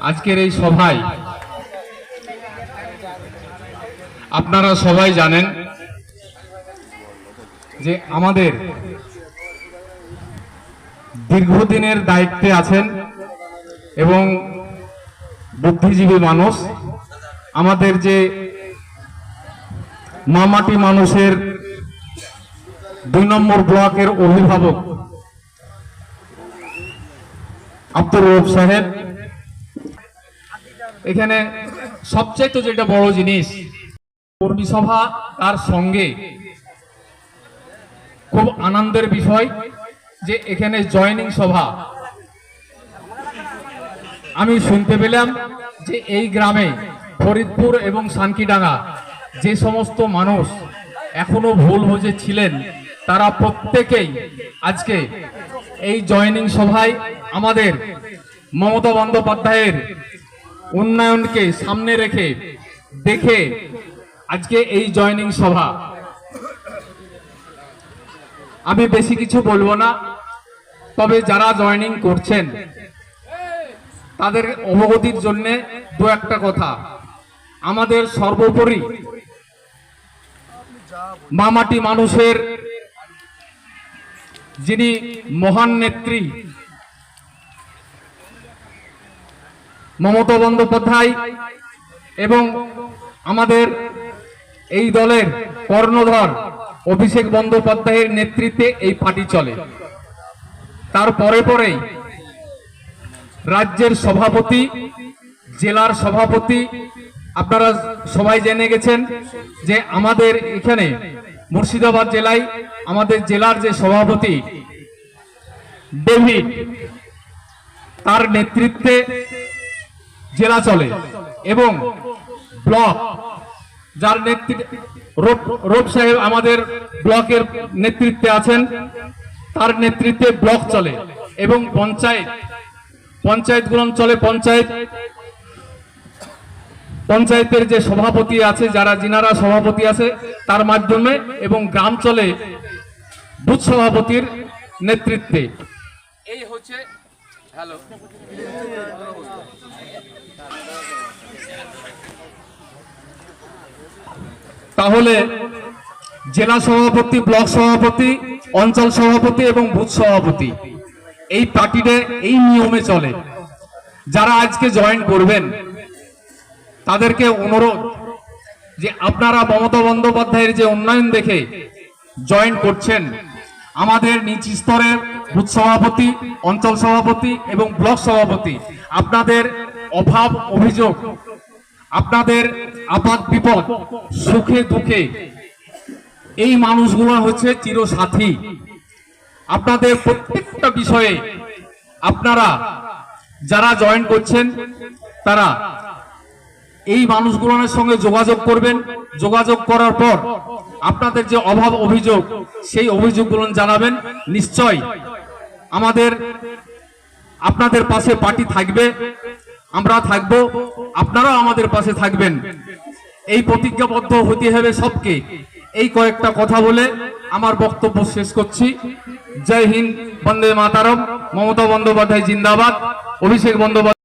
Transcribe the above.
আজকের এই সভায় আপনারা সবাই জানেন যে আমাদের দীর্ঘদিনের দায়িত্বে আছেন এবং বুদ্ধিজীবী মানুষ, আমাদের যে মামাটি মানুষের দুই নম্বর ব্লকের অভিভাবক আব্দুর রব সাহেব এখানে সবচেয়ে যেটা বড় জিনিস, কর্মী সভা তার সঙ্গে খুব আনন্দের বিষয় যে এখানে জয়নিং সভা। আমি শুনতে পেলাম যে এই গ্রামে ফরিদপুর এবং সানকিডাঙ্গা যে সমস্ত মানুষ এখনও ভুল বুঝে ছিলেন, তারা প্রত্যেকেই আজকে এই জয়নিং সভায় আমাদের মমতা বন্দ্যোপাধ্যায়ের উন্নয়নকে সামনে রেখে, দেখে আজকে এই জয়নিং সভা। আমি বেশি কিছু বলব না, তবে যারা জয়নিং করছেন, তাদের অবগতির জন্য দু একটা কথা। আমাদের সর্বোপরি মামাটি মানুষের যিনি মহান নেত্রী মমতা বন্দ্যোপাধ্যায় এবং আমাদের এই দলের কর্ণধর অভিষেক বন্দ্যোপাধ্যায়ের নেতৃত্বে এই পার্টি চলে। তার পরে পরেই রাজ্যের সভাপতি, জেলার সভাপতি, আপনারা সবাই জেনে গেছেন যে আমাদের এখানে মুর্শিদাবাদ জেলায় আমাদের জেলার যে সভাপতি, ডেভিড, তার নেতৃত্বে জেলা চলে এবং ব্লক যার নেতৃত্বে রোপ সাহেব আমাদের ব্লকের নেতৃত্বে আছেন, তার নেতৃত্বে ব্লক চলে এবং পঞ্চায়েত পঞ্চায়েতগুলো চলে পঞ্চায়েত। পঞ্চায়েতের যে সভাপতি আছে, যারা জিনারা সভাপতি আছে, তার মাধ্যমে এবং গ্রাম চলে বুথ সভাপতির নেতৃত্বে। এই হচ্ছে হ্যালো। তাহলে জেলা সভাপতি, ব্লক সভাপতি, অঞ্চল সভাপতি এবং বুথ সভাপতি, এই পার্টিতে এই নিয়মে চলে। যারা আজকে জয়েন করবেন, তাদেরকে অনুরোধ যে আপনারা মমতা বন্দ্যোপাধ্যায়ের যে উন্নয়ন দেখে জয়েন করছেন আমাদের নিচ স্তরের বুথ সভাপতি, অঞ্চল সভাপতি এবং ব্লক সভাপতি। আপনাদের অভাব, অভিযোগ, আপনাদের আপাত বিপদ, সুখে, দুঃখে, এই মানুষগুলো হচ্ছে চিরসাথী। আপনাদের প্রত্যেকটা বিষয়ে আপনারা যারা জয়েন করছেন, তারা এই মানুষগুলোর সঙ্গে যোগাযোগ করবেন। যোগাযোগ করার পর আপনাদের যে অভাব অভিযোগ, সেই অভিযোগগুলো জানাবেন। নিশ্চয় আমাদের, আপনাদের পাশে পার্টি থাকবে। আমরা থাকব, আপনারাও আমাদের পাশে থাকবেন। এই প্রতিজ্ঞাবদ্ধ হতে হবে সবকে। এই কয়েকটা কথা বলে আমার বক্তব্য শেষ করছি। জয় হিন্দ, বন্দে মাতারম। মমতা বন্দ্যোপাধ্যায় জিন্দাবাদ। অভিষেক বন্দ্যোপাধ্যায়